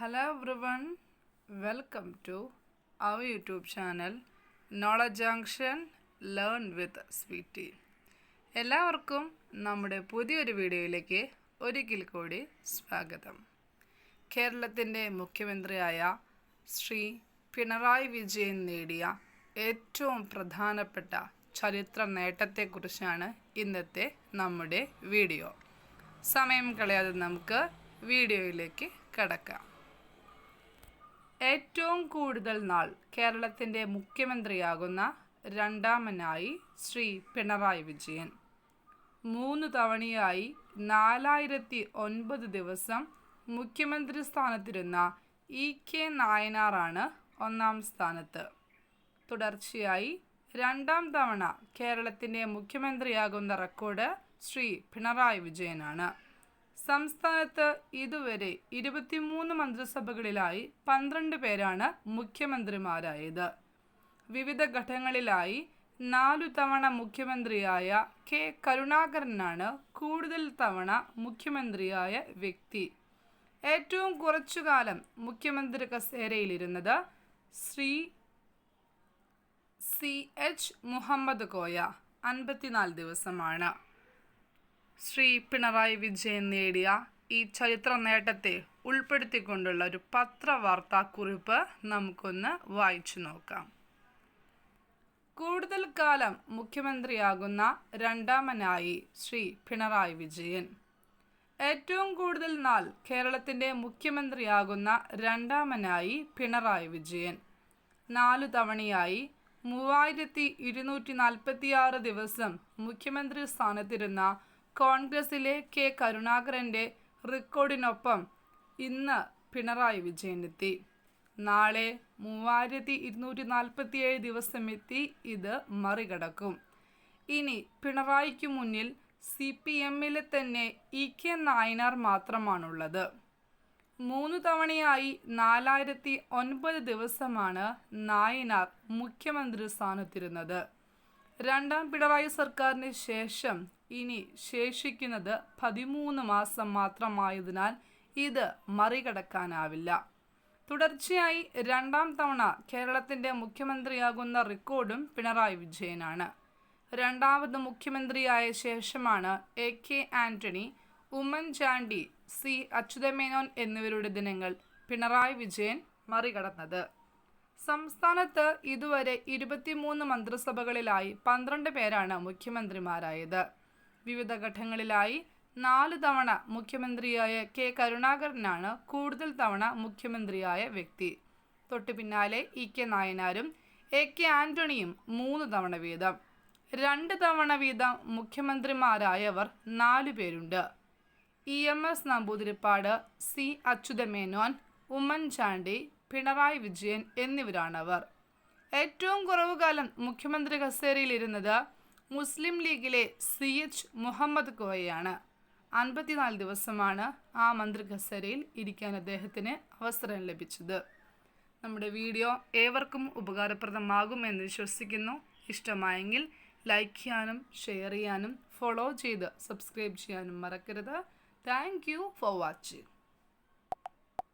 Hello everyone welcome to our YouTube channel knowledge junction learn with Sweety എല്ലാവർക്കും നമ്മുടെ പുതിയൊരു വീഡിയോയിലേക്ക് ഒരിക്കൽ കൂടി സ്വാഗതം. കേരളത്തിന്റെ മുഖ്യമന്ത്രിയായ ശ്രീ പിണറായി വിജയൻ നേടിയ ഏറ്റവും പ്രധാനപ്പെട്ട ചരിത്ര നേട്ടത്തെക്കുറിച്ചാണ് ഇന്നത്തെ നമ്മുടെ വീഡിയോ. സമയം കളയാതെ നമുക്ക് വീഡിയോയിലേക്ക് കടക്കാം. ഏറ്റവും കൂടുതൽ നാൾ കേരളത്തിന്റെ മുഖ്യമന്ത്രിയാകുന്ന രണ്ടാമനായി ശ്രീ പിണറായി വിജയൻ. മൂന്ന് തവണയായി നാലായിരത്തി ഒൻപത് ദിവസം മുഖ്യമന്ത്രി സ്ഥാനത്തിരുന്ന ഇ കെ നായനാറാണ് ഒന്നാം സ്ഥാനത്ത്. തുടർച്ചയായി രണ്ടാം തവണ കേരളത്തിന്റെ മുഖ്യമന്ത്രിയാകുന്ന റെക്കോർഡ് ശ്രീ പിണറായി വിജയനാണ്. സംസ്ഥാനത്ത് ഇതുവരെ ഇരുപത്തിമൂന്ന് മന്ത്രിസഭകളിലായി പന്ത്രണ്ട് പേരാണ് മുഖ്യമന്ത്രിമാരായത്. വിവിധ ഘട്ടങ്ങളിലായി നാലു തവണ മുഖ്യമന്ത്രിയായ കെ കരുണാകരനാണ് കൂടുതൽ തവണ മുഖ്യമന്ത്രിയായ വ്യക്തി. ഏറ്റവും കുറച്ചുകാലം മുഖ്യമന്ത്രി കസേരയിലിരുന്നത് ശ്രീ സി എച്ച് മുഹമ്മദ് കോയ. അൻപത്തിനാല് ദിവസമാണ്. ശ്രീ പിണറായി വിജയൻ നേടിയ ഈ ചരിത്ര നേട്ടത്തെ ഉൾപ്പെടുത്തിക്കൊണ്ടുള്ള ഒരു പത്രവാർത്താക്കുറിപ്പ് നമുക്കൊന്ന് വായിച്ചു നോക്കാം. കൂടുതൽ കാലം മുഖ്യമന്ത്രിയാകുന്ന രണ്ടാമനായി ശ്രീ പിണറായി വിജയൻ. ഏറ്റവും കൂടുതൽ നാൾ കേരളത്തിന്റെ മുഖ്യമന്ത്രിയാകുന്ന രണ്ടാമനായി പിണറായി വിജയൻ. നാലു തവണയായി മൂവായിരത്തി ഇരുന്നൂറ്റി നാൽപ്പത്തിയാറ് ദിവസം മുഖ്യമന്ത്രി സ്ഥാനത്തിരുന്ന കോൺഗ്രസിലെ കെ കരുണാകരന്റെ റെക്കോർഡിനൊപ്പം ഇന്ന് പിണറായി വിജയനെത്തി. നാളെ മൂവായിരത്തി ഇരുന്നൂറ്റി നാൽപ്പത്തിയേഴ് ദിവസം എത്തി ഇത് മറികടക്കും. ഇനി പിണറായിക്ക് മുന്നിൽ സി പി എമ്മിലെ തന്നെ ഇ കെ നായനാർ മാത്രമാണുള്ളത്. മൂന്ന് തവണയായി നാലായിരത്തി ഒൻപത് ദിവസമാണ് നായനാർ മുഖ്യമന്ത്രി സ്ഥാനത്തിരുന്നത്. രണ്ടാം പിണറായി സർക്കാരിന് ശേഷം ഇനി ശേഷിക്കുന്നത് പതിമൂന്ന് മാസം മാത്രമായതിനാൽ ഇത് മറികടക്കാനാവില്ല. തുടർച്ചയായി രണ്ടാം തവണ കേരളത്തിന്റെ മുഖ്യമന്ത്രിയാകുന്ന റെക്കോർഡും പിണറായി വിജയനാണ്. രണ്ടാമത് മുഖ്യമന്ത്രിയായ ശേഷമാണ് A K Antony Oommen Chandy C Achutha Menon എന്നിവരുടെ ദിനങ്ങൾ പിണറായി വിജയൻ മറികടന്നത്. സംസ്ഥാനത്ത് ഇതുവരെ ഇരുപത്തിമൂന്ന് മന്ത്രിസഭകളിലായി പന്ത്രണ്ട് പേരാണ് മുഖ്യമന്ത്രിമാരായത്. വിവിധ ഘട്ടങ്ങളിലായി നാല് തവണ മുഖ്യമന്ത്രിയായ കെ കരുണാകരനാണ് കൂടുതൽ തവണ മുഖ്യമന്ത്രിയായ വ്യക്തി. തൊട്ടു പിന്നാലെ ഇ കെ നായനാരും എ കെ ആന്റണിയും മൂന്ന് തവണ വീതം. രണ്ട് തവണ വീതം മുഖ്യമന്ത്രിമാരായവർ നാലു പേരുണ്ട്. E M S Namboodiripad C Achutha Menon Oommen Chandy Pinarayi Vijayan എന്നിവരാണവർ. ഏറ്റവും കുറവ് കാലം മുഖ്യമന്ത്രി കസേരയിലിരുന്നത് മുസ്ലിം ലീഗിലെ സി എച്ച് മുഹമ്മദ് കോയയാണ്. അൻപത്തിനാല് ദിവസമാണ് ആ മന്ത്രി കസേരയിൽ ഇരിക്കാൻ അദ്ദേഹത്തിന് അവസരം ലഭിച്ചത്. നമ്മുടെ വീഡിയോ ഏവർക്കും ഉപകാരപ്രദമാകും എന്ന് വിശ്വസിക്കുന്നു. ഇഷ്ടമായെങ്കിൽ ലൈക്ക് ചെയ്യാനും ഷെയർ ചെയ്യാനും ഫോളോ ചെയ്ത് സബ്സ്ക്രൈബ് ചെയ്യാനും മറക്കരുത്. Thank you for watching.